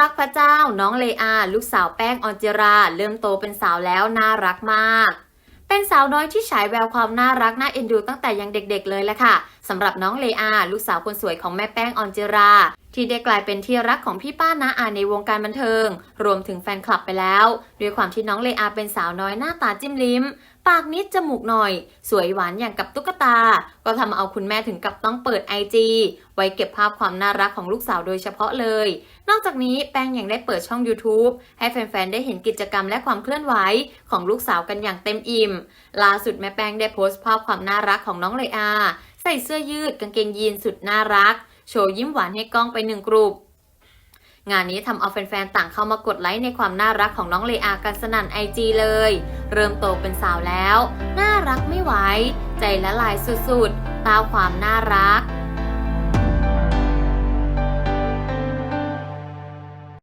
รักพระเจ้าน้องเลอา ลูกสาวแป้งออนจิรา เริ่มโตเป็นสาวแล้วน่ารักมาก เป็นสาวน้อยที่ฉายแววความน่ารักน่าเอ็นดูตั้งแต่ยังเด็กๆเลยแหละค่ะสำหรับน้องเลอา ลูกสาวคนสวยของแม่แป้งออนจิรา ที่ได้กลายเป็นที่รักของพี่ป้านาอาในวงการบันเทิง รวมถึงแฟนคลับไปแล้ว ด้วยความที่น้องเลอาเป็นสาวน้อยหน้าตาจิ้มลิ้ม ปากนิดจมูกหน่อย สวยหวานอย่างกับตุ๊กตา ก็ทำเอาคุณแม่ถึงกับต้องเปิดไอจีไว้เก็บภาพความน่ารักของลูกสาวโดยเฉพาะเลย นอกจากนี้แป้งยังได้เปิดช่อง YouTube ให้แฟนๆ ได้เห็นกิจกรรมและความเคลื่อนไหวของลูกสาวกันอย่างเต็มอิ่ม ล่าสุดแม่แป้งได้โพสต์ภาพความน่ารักของน้องเลอาใส่เสื้อยืดกางเกงยีนสุดน่ารัก โชว์ยิ้มหวานให้กล้องไปหนึ่งกลุ่มงานนี้ทำเอาแฟนๆ ต่างเข้ามากดไลค์ในความน่ารักของน้องเลอากันสนั่นไอจีเลย เริ่มโตเป็นสาวแล้ว น่ารักไม่ไหว ใจละลายสุดๆ ตาความน่ารัก